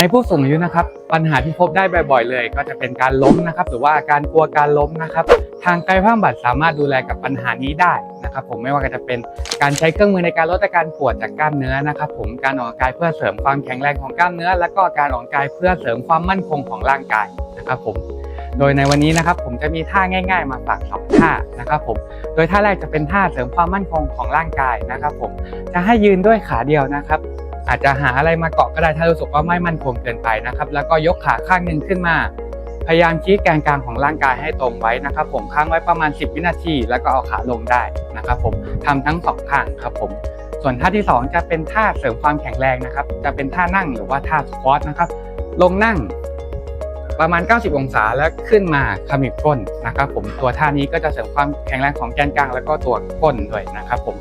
ในผู้สูงอายุนะครับ ปัญหาที่พบได้บ่อย ๆ เลย ก็จะเป็นการล้มนะครับ หรือว่าการกลัวการล้มนะครับ ทางกายภาพบำบัดสามารถดูแลกับปัญหานี้ได้นะครับ ผมไม่ว่าจะเป็นการใช้เครื่องมือในการลดอาการปวดจากกล้ามเนื้อนะครับ ผมการออกกำลังกายเพื่อเสริมความแข็งแรงของกล้ามเนื้อ และก็การออกกำลังกายเพื่อเสริมความมั่นคงของร่างกายนะครับผมโดยในวันนี้นะครับผมจะมีท่าง่าย ๆ มาฝากสองท่านะครับผม โดยท่าแรกจะเป็นท่าเสริมความมั่นคงของร่างกายนะครับ ผม จะให้ยืนด้วยขาเดียวนะครับ อาจจะหาอะไรมาเกาะก็ได้ถ้ารู้สึกว่าไม่มั่นคงเกินไปนะครับ แล้วก็ยกขาข้างหนึ่งขึ้นมา พยายามชี้แกนกลางของร่างกายให้ตรงไว้นะครับ ผมค้างไว้ประมาณ 10 วินาที แล้วก็เอาขาลงได้นะครับ ผมทำทั้งสองข้างครับผมส่วนท่าที่สองจะเป็นท่าเสริมความแข็งแรงนะครับ จะเป็นท่านั่งหรือว่าท่าสควอตนะครับ ลงนั่งประมาณ 90 องศาแล้วขึ้นมาขมิบก้นนะครับ ผมตัวท่านี้ก็จะเสริมความแข็งแรงของแกนกลางแล้วก็ตัวก้นด้วยนะครับ ผม